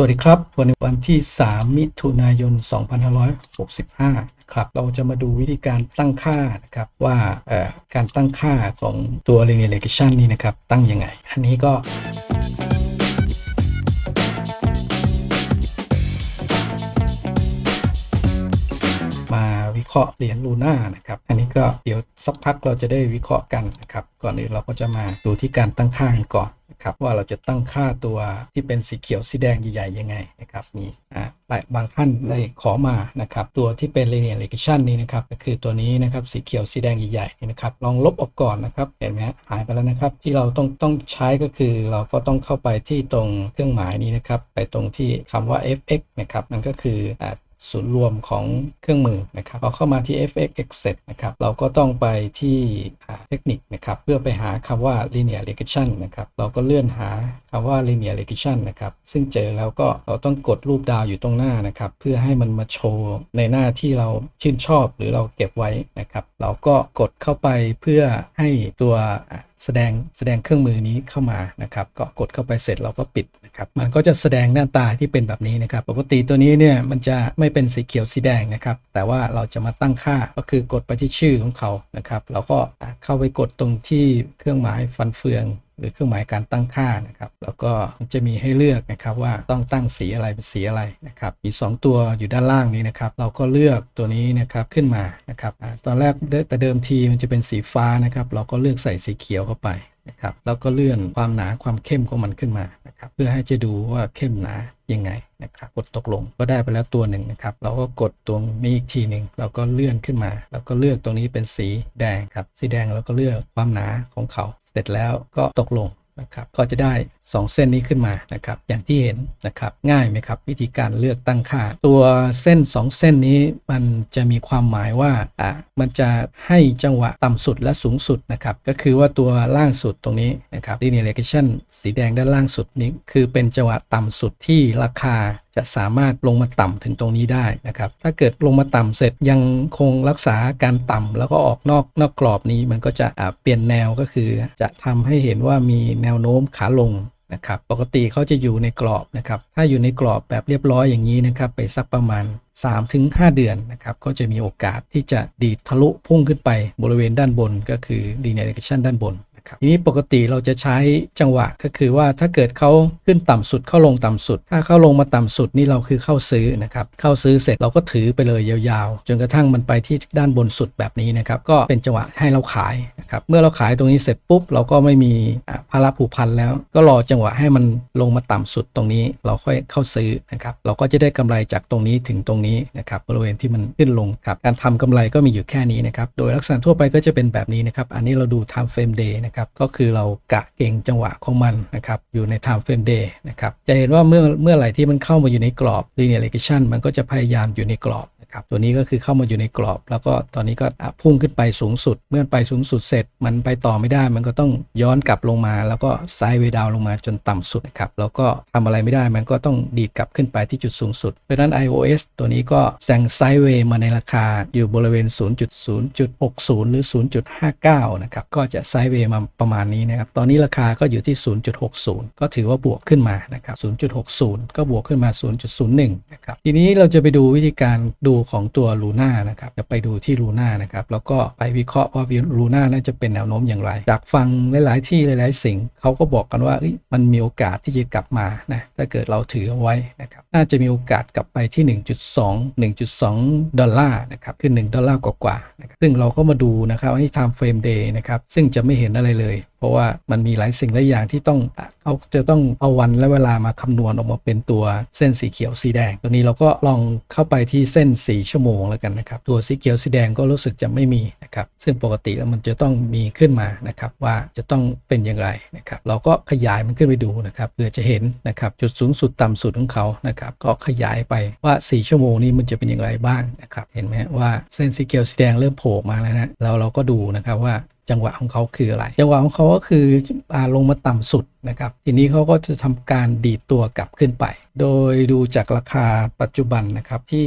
สวัสดีครับ วันนี้วันที่ 3 มิถุนายน 2565 ครับ เราจะมาดูวิธีการตั้งค่านะครับว่าการตั้งค่าของตัว linear regression นี่นะครับ ตั้งยังไง อันนี้ก็มาวิเคราะห์เหรียญลูน่านะครับ อันนี้ก็เดี๋ยวสักพักเราจะได้วิเคราะห์กันนะครับ ก่อนอื่นเราก็จะมาดูที่การตั้งค่ากันก่อน นะครับว่าเราจะตั้งค่าตัวที่เป็นสีเขียวสีแดงใหญ่ๆยังไงนะครับนี่อ่าบางท่านได้ขอมานะครับตัวที่เป็น linear regression นี้นะครับก็คือตัวนี้นะครับสีเขียวสีแดงใหญ่ๆนี่นะครับลองลบออกก่อนนะครับเห็นไหมฮะหายไปแล้วนะครับ ที่เราต้องต้องใช้ก็คือเราก็ต้องเข้าไปที่ตรงเครื่องหมายนี้นะครับไปตรงที่คำว่า fx นะครับนั่นก็คืออ่า ศูนย์รวมของเครื่องมือนะครับเราเข้ามาที่ fx exit นะครับ เราก็ต้องไปที่เทคนิคนะครับ เพื่อไปหาคำว่า linear regression นะครับ เราก็เลื่อนหาคำว่า linear regression นะครับ ซึ่งเจอแล้วก็เราต้องกดรูปดาวอยู่ตรงหน้านะครับ เพื่อให้มันมาโชว์ในหน้าที่เราชื่นชอบหรือเราเก็บไว้นะครับ เราก็กดเข้าไปเพื่อให้ตัว แสดงแสดงเครื่องมือนี้เข้ามานะครับ ก็กดเข้าไปเสร็จเราก็ปิดนะครับ มันก็จะแสดงหน้าตาที่เป็นแบบนี้นะครับ ปกติตัวนี้เนี่ยมันจะไม่เป็นสีเขียวสีแดงนะครับ แต่ว่าเราจะมาตั้งค่าก็คือกดไปที่ชื่อของเขานะครับ เราก็เข้าไปกดตรงที่เครื่องหมายฟันเฟือง หรือเครื่องหมายการตั้งค่านะครับ แล้วก็มันจะมีให้เลือกนะครับว่าต้องตั้งสีอะไรเป็นสีอะไรนะครับมี 2 ตัวอยู่ด้านล่างนี้นะครับ เราก็เลือกตัวนี้นะครับขึ้นมานะครับตอนแรกแต่เดิมทีมันจะเป็นสีฟ้านะครับ เราก็เลือกใส่สีเขียวเข้าไป นะครับแล้วก็เลื่อนความหนาความเข้มของมันขึ้นมานะครับเพื่อให้จะดูว่าเข้มหนายังไงนะครับกดตกลงก็ได้ไปแล้วตัวหนึ่งนะครับเราก็กดตรงนี้อีกทีหนึ่งเราก็เลื่อนขึ้นมา แล้วก็เลือกตรงนี้เป็นสีแดงครับสีแดงเราก็เลือกความหนาของเขา เสร็จแล้วก็ตกลงนะครับก็จะได้ 2 เส้นนี้ขึ้นมานะครับ อย่างที่เห็นนะครับ ง่ายไหมครับ วิธีการเลือกตั้งค่า ตัวเส้น 2 เส้นนี้มันจะมีความหมายว่าอ่ามันจะให้จังหวะต่ำสุดและสูงสุดนะครับ ก็คือว่าตัวล่างสุดตรงนี้นะครับ linear regression สีแดงด้านล่างสุดนี้ คือเป็นจังหวะต่ำสุดที่ราคาจะสามารถลงมาต่ำถึงตรงนี้ได้นะครับ ถ้าเกิดลงมาต่ำเสร็จยังคงรักษาการต่ำแล้วก็ออกนอกนอกกรอบนี้มันก็จะเปลี่ยนแนวก็คือ จะทำให้เห็นว่ามีแนวโน้มขาลง นะครับปกติเขาจะอยู่ในกรอบนะครับถ้าอยู่ในกรอบแบบเรียบร้อยอย่างนี้นะครับไปสักประมาณ 3-5 เดือนนะครับก็จะมีโอกาสที่จะดีดทะลุพุ่งขึ้นไปบริเวณด้านบนก็คือ linear regression ด้านบน ทีนี้ปกติเราจะใช้จังหวะก็คือว่าถ้าเกิดเขาขึ้นต่ำสุดเข้าลงต่ำสุด ถ้าเข้าลงมาต่ำสุดนี่เราคือเข้าซื้อนะครับเข้าซื้อเสร็จเราก็ถือไปเลยยาวๆ จนกระทั่งมันไปที่ด้านบนสุดแบบนี้นะครับก็เป็นจังหวะให้เราขายนะครับเมื่อเราขายตรงนี้เสร็จปุ๊บ เราก็ไม่มีอ่าภาระผูกพันแล้ว ก็รอจังหวะให้มันลงมาต่ำสุดตรงนี้เราค่อยเข้าซื้อนะครับเราก็จะได้กำไรจากตรงนี้ถึงตรงนี้นะครับบริเวณที่มันขึ้นลงครับการทำกำไรก็มีอยู่แค่นี้นะครับโดยลักษณะทั่วไปก็จะเป็นแบบนี้นะครับอันนี้เราดู time frame day นะครับก็คือเรากะเก่งจังหวะของมันนะครับอยู่ใน time frame day นะครับจะเห็นว่าเมื่อเมื่อไหร่ที่มันเข้ามาอยู่ในกรอบ linear regression มันก็จะพยายามอยู่ในกรอบ นะครับตัวนี้ก็คือเข้ามาอยู่ในกรอบ แล้วก็ตอนนี้ก็พุ่งขึ้นไปสูงสุด เมื่อไปสูงสุดเสร็จ มันไปต่อไม่ได้ มันก็ต้องย้อนกลับลงมา แล้วก็ไซด์เวดาวลงมาจนต่ำสุดนะครับแล้วก็ทำอะไรไม่ได้มันก็ต้องดีดกลับขึ้นไปที่จุดสูงสุด เพราะฉะนั้น iOS ตัวนี้ก็แซงไซด์เวย์มาในราคาอยู่บริเวณ 0.0.60 หรือ 0.59 นะครับก็จะไซด์เวย์มาประมาณนี้นะครับตอนนี้ราคาก็อยู่ที่ 0.60 ก็ถือว่าบวกขึ้นมานะครับ0.60 ก็บวกขึ้นมา 0.01 นะครับทีนี้เราจะไปดูวิธีการดูของตัวลูน่านะครับจะไปดูที่ลูน่านะครับแล้วก็ไปวิเคราะห์ว่าลูน่าน่าจะเป็นแนวโน้มอย่างไร จากฟังหลาย ๆ ที่หลาย ๆ สิ่งเขาก็บอกกันว่ามันมีโอกาสที่จะกลับมานะถ้าเกิดเราถือเอาไว้นะครับน่าจะมีโอกาสกลับไปที่ 1.2 1.2 ดอลลาร์นะครับคือ1ดอลลาร์กว่าๆนะครับซึ่งเราก็มาดูนะครับอันนี้ time frame day นะครับซึ่งจะไม่เห็นอะไรเลยเพราะว่ามันมีหลายสิ่งหลายอย่างที่ต้องเขาจะต้องเอาวันและเวลามาคำนวณออกมาเป็นตัวเส้นสีเขียวสีแดง ตัวนี้เราก็ลองเข้าไปที่เส้น 4 ชั่วโมงแล้วกันนะครับตัวสีเขียวสีแดงก็รู้สึกจะไม่มีนะครับซึ่งปกติแล้วมันจะต้องมีขึ้นมานะครับว่าจะต้องเป็นอย่างไรนะครับเราก็ขยายมันขึ้นไปดูนะครับเพื่อจะเห็นนะครับจุดสูงสุดต่ำสุดของเขานะครับก็ขยายไปว่า 4 ชั่วโมงนี้มันจะเป็นอย่างไรบ้างนะครับเห็นไหมว่าเส้นสีเขียวสีแดงเริ่มโผล่มาแล้วนะแล้วเราก็ดูนะครับว่า จังหวะของเขาคืออะไร จังหวะของเขาก็คืออาลงมาต่ำสุดนะครับ ทีนี้เขาก็จะทำการดีดตัวกลับขึ้นไป โดยดูจากราคาปัจจุบันนะครับที่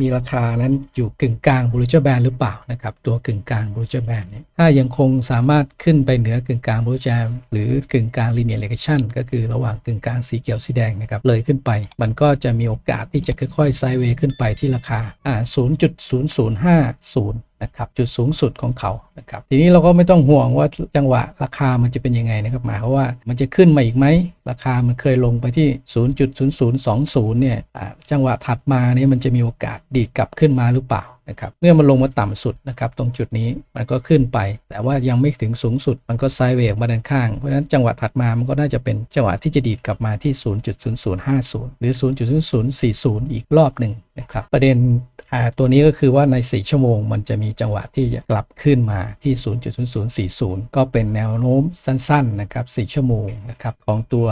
มีราคานั้นอยู่กึ่งกลางบูริจแบนหรือเปล่านะครับ ตัวกึ่งกลางบูริจแบนนี้ถ้ายังคงสามารถขึ้นไปเหนือกึ่งกลางบูริจแบนหรือกึ่งกลางลีเนียร์เลกชันก็คือระหว่างกึ่งกลางสีเขียวสีแดงนะครับเลยขึ้นไป มันก็จะมีโอกาสที่จะค่อยๆไซด์เวย์ขึ้นไปที่ราคาอ่า0.0050 นะครับจุดสูงสุดของเขานะครับทีนี้เราก็ไม่ต้องห่วงว่าจังหวะราคามันจะเป็นยังไงนะครับหมายความว่ามันจะขึ้นมาอีกไหม ราคามันเคยลงไปที่ 0.0020 เนี่ยอ่าจังหวะถัดมาเนี่ยมันจะมีโอกาสดีดกลับขึ้นมาหรือเปล่า นะครับเมื่อมันลงมาต่ำสุดนะครับตรงจุดนี้มันก็ขึ้นไป แต่ว่ายังไม่ถึงสูงสุด มันก็ไซด์เวย์ออกมาด้านข้าง เพราะฉะนั้นจังหวะถัดมามันก็น่าจะเป็นจังหวะที่จะดีดกลับมาที่ 0.0050 หรือ 0.0040 อีกรอบหนึ่งนะครับประเด็นตัวนี้ก็คือว่าใน 4 ชั่วโมง มันจะมีจังหวะที่จะกลับขึ้นมาที่ 0.0040 ก็เป็นแนวโน้มสั้นๆนะครับ 4 ชั่วโมงนะครับของตัว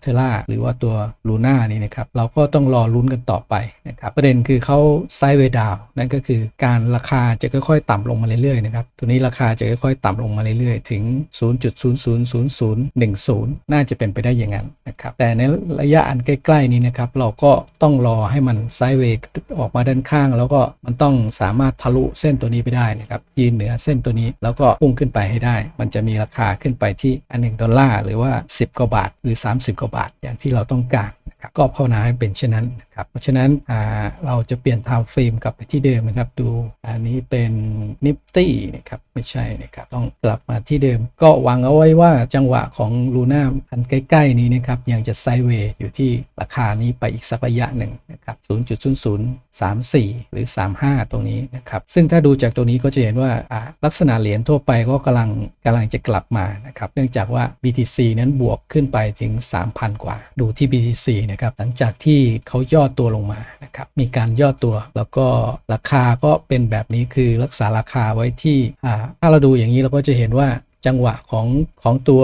เทล่าหรือว่าตัวลูน่านี่นะครับเราก็ต้องรอลุ้นกันต่อไปนะครับประเด็นคือเขาไซด์เวดาวนั่นก็คือการราคาจะค่อยๆ ต่ำลงมาเรื่อยๆนะครับตัวนี้ราคาจะค่อยๆ ต่ำลงมาเรื่อยๆ ถึง0.000010 น่าจะเป็นไปได้อย่างนั้นนะครับแต่ในระยะอันใกล้ๆนี้นะครับเราก็ต้องรอให้มันไซด์เวย์ออกมาด้านข้าง แล้วก็มันต้องสามารถทะลุเส้นตัวนี้ไปได้นะครับยืนเหนือเส้นตัวนี้แล้วก็พุ่งขึ้นไปให้ได้ มันจะมีราคาขึ้นไปที่อันหนึ่งดอลลาร์หรือว่า 10กว่าบาท หรือ 30กว่าบาท อย่างที่เราต้องการนะครับก็ภาวนาให้เป็นเช่นนั้น ครับเพราะฉะนั้นเราจะเปลี่ยน time frame กลับไปที่เดิมนะครับ ดูอันนี้เป็น Nifty นะครับไม่ใช่นะครับต้องกลับมาที่เดิม ก็วางเอาไว้ว่าจังหวะของลูน่าอันใกล้ ๆ นี้นะครับยังจะไซเวย์อยู่ที่ราคานี้ไปอีกสักระยะหนึ่งนะครับ0.0034 หรือ 35 ตรงนี้นะครับซึ่งถ้าดูจากตัวนี้ก็จะเห็นว่าอ่าลักษณะเหรียญทั่วไปก็กำลังกำลังจะกลับมานะครับเนื่องจากว่า BTC นั้นบวกขึ้นไปถึง 3,000 กว่า ดูที่ BTC นะครับหลังจากที่เขาย่อตัวลงมานะครับมีการย่อตัวแล้วก็ราคาก็เป็นแบบนี้คือรักษาราคาไว้ที่ถ้าเราดูอย่างนี้เราก็จะเห็นว่า จังหวะของของตัว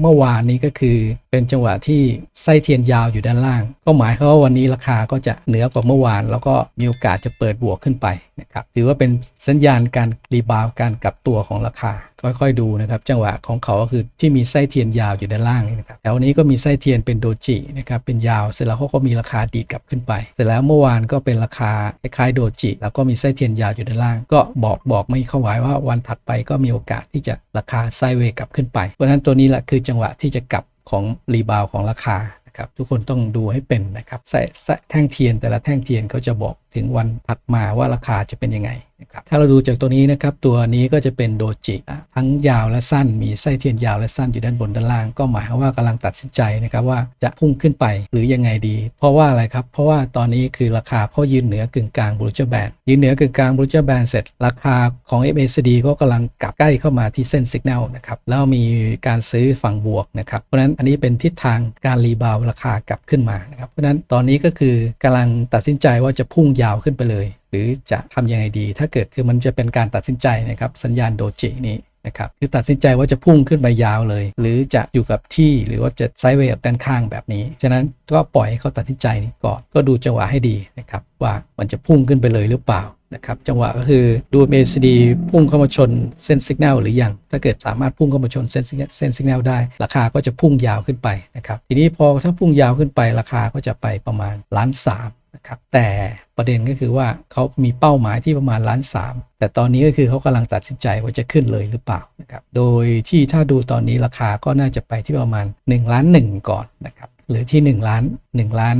เมื่อวานนี้ก็คือ เป็นจังหวะที่ไส้เทียนยาวอยู่ด้านล่าง ก็หมายความว่าวันนี้ราคาก็จะเหนือกว่าเมื่อวาน แล้วก็มีโอกาสจะเปิดบวกขึ้นไปนะครับถือว่าเป็นสัญญาณการรีบาวการกลับตัวของราคา ค่อยๆดูนะครับ จังหวะของเขาก็คือที่มีไส้เทียนยาวอยู่ด้านล่างนี่นะครับแถวนี้ก็มีไส้เทียนเป็นโดจินะครับเป็นยาวเสร็จแล้วเขาก็มีราคาดีดกลับขึ้นไป เสร็จแล้วเมื่อวานก็เป็นราคาคล้ายๆโดจิ แล้วก็มีไส้เทียนยาวอยู่ด้านล่าง ก็บอกบอกไม่เข้าไว้ว่าวันถัดไปก็มีโอกาสที่จะราคาไซเวย์กลับขึ้นไป เพราะฉะนั้นตัวนี้แหละคือจังหวะที่จะกลับของรีบาวของราคานะครับทุกคนต้องดูให้เป็นนะครับแท่งเทียนแต่ละแท่งเทียนเขาจะบอกถึงวันถัดมาว่าราคาจะเป็นยังไง นะครับถ้าเราดูจากตัวนี้นะครับตัวนี้ก็จะเป็นโดจิทั้งยาวและสั้น มีไส้เทียนยาวและสั้นอยู่ด้านบนด้านล่าง ก็หมายความว่ากำลังตัดสินใจนะครับว่าจะพุ่งขึ้นไปหรือยังไงดี เพราะว่าอะไรครับ เพราะว่าตอนนี้คือราคาเขายืนเหนือกึ่งกลางบูเจอรจแบนยืนเหนือกึ่งกลางบูเจอรจแบนเสร็จ ราคาของ MACD ก็กำลังกลับใกล้เข้ามาที่เส้นสัญญาณนะครับแล้วมีการซื้อฝั่งบวกนะครับเพราะฉะนั้นอันนี้เป็นทิศทางการรีบาวราคากลับขึ้นมานะครับเพราะฉะนั้นตอนนี้ก็คือกำลังตัดสินใจว่าจะพุ่งยาวขึ้นไปเลย หรือจะทำยังไงดี ถ้าเกิดคือมันจะเป็นการตัดสินใจนะครับสัญญาณโดจินี้นะครับคือตัดสินใจว่าจะพุ่งขึ้นไปยาวเลย หรือจะอยู่กับที่หรือว่าจะไซด์เวย์ออกด้านข้างแบบนี้ ฉะนั้นก็ปล่อยให้เขาตัดสินใจนี้ก่อนก็ดูจังหวะให้ดีนะครับว่ามันจะพุ่งขึ้นไปเลยหรือเปล่านะครับจังหวะก็คือดู MACD พุ่งเข้ามาชนเส้นสัญญาณหรือยัง ถ้าเกิดสามารถพุ่งเข้ามาชนเส้นเส้นสัญญาณได้ ราคาก็จะพุ่งยาวขึ้นไปนะครับทีนี้พอถ้าพุ่งยาวขึ้นไปราคาก็จะไปประมาณล้านสาม นะครับแต่ประเด็นก็คือว่าเขามีเป้าหมายที่ประมาณล้านสามแต่ตอนนี้ก็คือเขากำลังตัดสินใจว่าจะขึ้นเลยหรือเปล่านะครับโดยที่ถ้าดูตอนนี้ราคาก็น่าจะไปที่ประมาณ1ล้าน1ก่อนนะครับหรือที่1ล้าน1ล้าน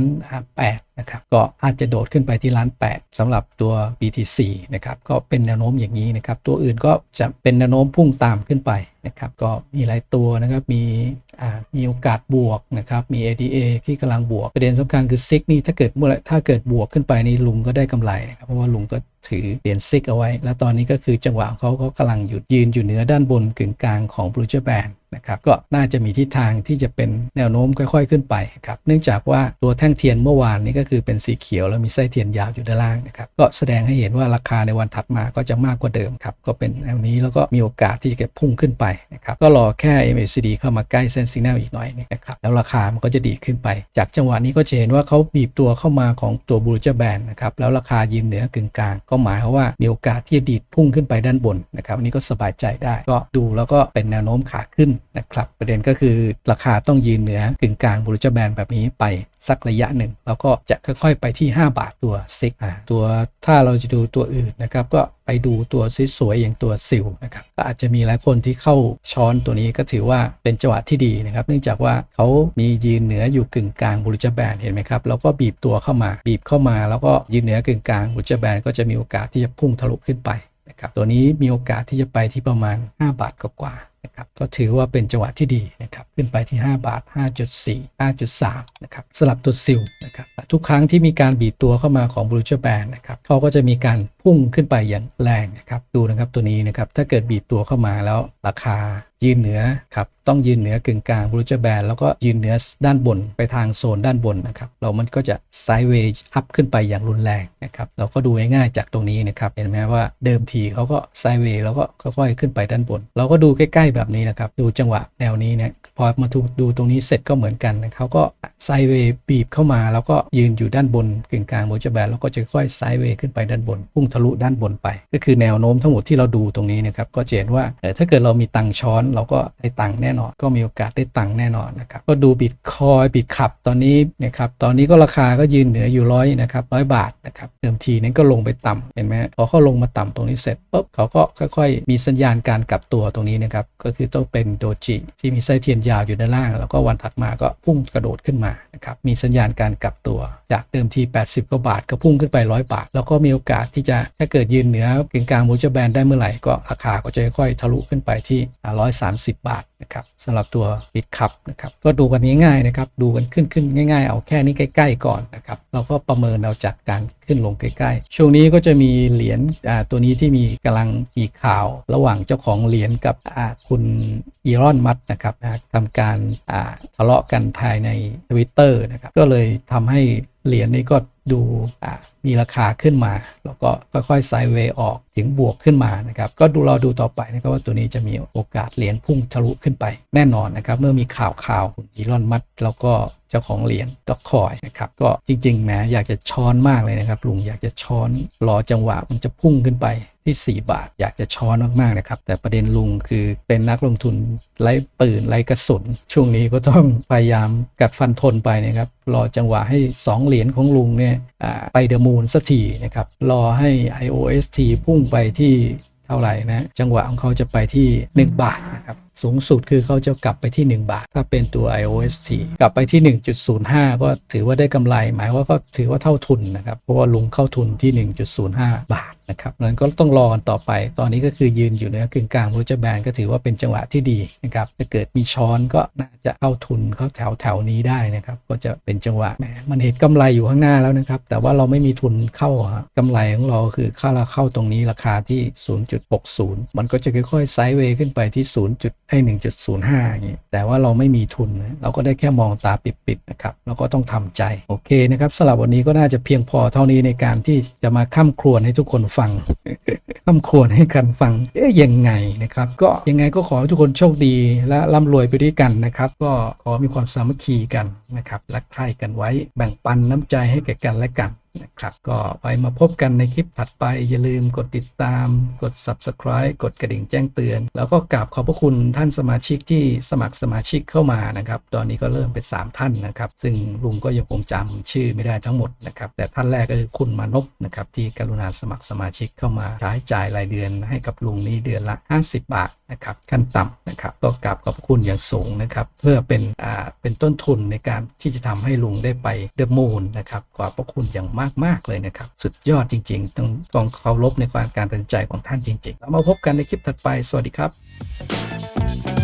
แปดนะครับก็อาจจะโดดขึ้นไปที่ล้าน8สำหรับตัว BTC นะครับก็เป็นแนวโน้มอย่างนี้นะครับตัวอื่นก็จะเป็นแนวโน้มพุ่งตามขึ้นไปนะครับก็มีหลายตัวนะครับมี มีโอกาสบวกนะครับ มี ADA ที่กำลังบวก ประเด็นสำคัญคือซิกนี่ถ้าเกิดเมื่อไรถ้าเกิดบวกขึ้นไปนี่ลุงก็ได้กำไรนะครับ เพราะว่าลุงก็ ถือเหรียญซิกเอาไว้ แล้วตอนนี้ก็คือจังหวะเขาเขากำลังหยุดยืนอยู่เหนือด้านบนกึ่งกลางของบลูเจอร์แบนนะครับก็น่าจะมีทิศทางที่จะเป็นแนวโน้มค่อยๆขึ้นไปครับเนื่องจากว่าตัวแท่งเทียนเมื่อวานนี้ก็คือเป็นสีเขียวแล้วมีไส้เทียนยาวอยู่ด้านล่างนะครับก็แสดงให้เห็นว่าราคาในวันถัดมาก็จะมากกว่าเดิมครับก็เป็นแนวนี้แล้วก็มีโอกาสที่จะเก็บพุ่งขึ้นไปนะครับก็รอแค่ MACD เข้ามาใกล้เส้นสัญญาณอีกหน่อยนึงนะครับแล้วราคามันก็จะดีขึ้นไป จากจังหวะนี้ก็จะเห็นว่าเขาบีบตัวเข้ามาของตัวบูร g แบนนะครับแล้วราคายืนเหนือกึ่งกลางก็หมายความว่ามีโอกาสที่จะดีดพุ่งขึ้นไปด้านบนนะครับอันนี้ก็สบายใจได้ก็ดูแล้วก็เป็นแนวโน้มขาขึ้น นะครับ ประเด็นก็คือราคาต้องยืนเหนือกึ่งกลางบูร g แบนแบบนี้ไปสักระยะหนึ่ง แล้วก็จะค่อยๆ ไปที่ 5 บาทตัวซิกตัวถ้าเราจะดูตัวอื่นนะครับ ก็ไปดูตัวสวยๆอย่างตัวซิลนะครับก็อาจจะมีหลายคนที่เข้าช้อนตัวนี้ก็ถือว่าเป็นจังหวะที่ดีนะครับ เนื่องจากว่าเขามียืนเหนืออยู่กึ่งกลางบูร g แบนเห็นไหมครับแล้วก็บีบตัวเข้ามา บีบเข้ามา แล้วก็ยืนเหนือกึ่งกลางบูร g แบนก็จะมีโอกาสที่จะพุ่งทะลุขึ้นไป นะครับตัวนี้มีโอกาสที่จะไปที่ประมาณ 5 บาทกว่าๆนะครับก็ถือว่าเป็นจังหวะที่ดีนะครับขึ้นไปที่ 5 บาท 5.4 5.3นะครับสลับตัวซิลนะครับทุกครั้งที่มีการบีบตัวเข้ามาของบรูเจอร์แบนนะครับเขาก็จะมีการพุ่งขึ้นไปอย่างแรงนะครับดูนะครับตัวนี้นะครับถ้าเกิดบีบตัวเข้ามาแล้วราคา ยืนเหนือครับต้องยืนเหนือกึ่งกลางบรูเจอร์แบนแล้วก็ยืนเหนือด้านบนไปทางโซนด้านบนนะครับเรามันก็จะไซด์เวย์อัพขึ้นไปอย่างรุนแรงนะครับเราก็ดูง่ายๆจากตรงนี้นะครับเห็นไหมว่าเดิมทีเขาก็ไซด์เวย์แล้วก็ค่อยๆ ขึ้นไปด้านบน เราก็ดูใกล้ๆแบบนี้นะครับดูจังหวะแนวนี้เนี่ยพอมาดูดูตรงนี้เสร็จก็เหมือนกันนะเขาก็ไซด์เวย์บีบเข้ามา แล้วก็ยืนอยู่ด้านบนกึ่งกลางบรูเจอร์แบนแล้วก็จะค่อยไซด์เวย์ขึ้นไปด้านบนพุ่งทะลุด้านบนไป ก็คือแนวโน้มทั้งหมดที่เราดูตรงนี้นะครับก็เห็นว่าถ้าเกิดเรามีตังช้อนเราก็ได้ตังค์แน่นอน ก็มีโอกาสได้ตังค์แน่นอนนะครับก็ดูบิตคอยบิตขับตอนนี้นะครับตอนนี้ก็ราคาก็ยืนเหนืออยู่ร้อยนะครับร้อยบาทนะครับเดิมทีนั้นก็ลงไปต่ำเห็นไหมพอเขาลงมาต่ำตรงนี้เสร็จปุ๊บเขาก็ค่อยๆ มีสัญญาณการกลับตัวตรงนี้นะครับก็คือต้องเป็นโดจิที่มีไส้เทียนยาวอยู่ด้านล่าง แล้วก็วันถัดมาก็พุ่งกระโดดขึ้นมานะครับมีสัญญาณการกลับตัว จากเดิมที 80กว่าบาทก็พุ่งขึ้นไป 100 บาท แล้วก็มีโอกาสที่จะถ้าเกิดยืนเหนือกึ่งกลางมูจแบนได้เมื่อไหร่ก็ราคาก็จะค่อยทะลุขึ้นไปที่อ่า130 บาทนะครับสำหรับตัวบิตคับนะครับก็ดูกันง่ายๆนะครับดูกันขึ้นขึ้นง่าย ๆ เอาแค่นี้ใกล้ ๆ ก่อนนะครับเราก็ประเมินเอาจากการขึ้นลงใกล้ๆ ช่วงนี้ก็จะมีเหรียญตัวนี้ที่มีกำลังมีข่าว ระหว่างเจ้าของเหรียญกับคุณอีรอนมัสนะครับทำการทะเลาะกันภายใน Twitter นะครับก็เลยทำให้เหรียญนี้ก็ดูมีราคาขึ้นมา แล้วก็ค่อยๆไซด์เวย์ออกถึงบวกขึ้นมานะครับก็ดูรอดูต่อไปนะครับว่าตัวนี้จะมีโอกาสเหรียญพุ่งทะลุขึ้นไป แน่นอนนะครับเมื่อมีข่าวข่าวคุณอีรอนมัสแล้วก็เจ้าของเหรียญก็คอยนะครับก็จริงๆแหมอยากจะช้อนมากเลยนะครับลุงอยากจะช้อนรอจังหวะมันจะพุ่งขึ้นไปที่ 4 บาท อยากจะช้อนมากๆนะครับ แต่ประเด็นลุงคือเป็นนักลงทุนไร้ปืนไร้กระสุน ช่วงนี้ก็ต้องพยายามกัดฟันทนไปนะครับรอจังหวะให้ 2 เหรียญของลุงเนี่ยไปเดอะมูนสักทีนะครับ รอให้ IOST พุ่งไปที่เท่าไหร่นะ จังหวะของเขาจะไปที่ 1 บาทนะครับ สูงสุดคือเขาจะกลับไปที่ 1 บาท ถ้าเป็นตัว IOST กลับไปที่ 1.05 ก็ถือว่าได้กำไร หมายว่าก็ถือว่าเท่าทุนนะครับ เพราะว่าลุงเข้าทุนที่ 1.05 บาทนะครับนั้นก็ต้องรอกันต่อไป ตอนนี้ก็คือยืนอยู่เหนือกึ่งกลางรูจแบนก็ถือว่าเป็นจังหวะที่ดีนะครับถ้าเกิดมีช้อนก็น่าจะเข้าทุนเข้าแถวแถวนี้ได้นะครับ ก็จะเป็นจังหวะแหมมันเห็นกำไรอยู่ข้างหน้าแล้วนะครับ แต่ว่าเราไม่มีทุนเข้าอะกำไรของเราคือค่าเราเข้าตรงนี้ราคาที่ 0.60 มันก็จะค่อยๆไซด์เวย์ขึ้นไปที่ 0. ให้ 1.05 อย่างนี้แต่ว่าเราไม่มีทุนนะเราก็ได้แค่มองตาปิดๆนะครับเราก็ต้องทำใจ โอเคนะครับสำหรับวันนี้ก็น่าจะเพียงพอเท่านี้ในการที่จะมาข้ามครวญให้ทุกคนฟังข้ามครวญให้กันฟังเอ๊ยยังไงนะครับ ก็ยังไงก็ขอให้ทุกคนโชคดีและร่ำรวยไปด้วยกันนะครับ ก็ขอมีความสามัคคีกันนะครับรักใคร่กันไว้แบ่งปันน้ำใจให้แก่กันและกันนะครับก็ไว้มาพบกันในคลิปถัดไป อย่าลืมกดติดตาม กด subscribe กดกระดิ่งแจ้งเตือน แล้วก็กราบขอบพระคุณท่านสมาชิกที่สมัครสมาชิกเข้ามานะครับ ตอนนี้ก็เริ่มเป็น 3 ท่านนะครับ ซึ่งลุงก็ยังคงจำชื่อไม่ได้ทั้งหมดนะครับ แต่ท่านแรกก็คือคุณมานพนะครับที่กรุณาสมัครสมาชิกเข้ามาใช้จ่ายรายเดือนให้กับลุงนี้เดือนละ 50 บาท นะครับขั้นต่ำนะครับก็กราบขอบพระคุณอย่างสูงนะครับเพื่อเป็นอ่าเป็นต้นทุนในการที่จะทำให้ลุงได้ไปเดอะมูนนะครับขอบพระคุณอย่างมาก ๆ เลยนะครับ สุดยอดจริง ๆ ต้องต้องเคารพในความการตัดสินใจของท่านจริง ๆ แล้วมาพบกันในคลิปถัดไป สวัสดีครับ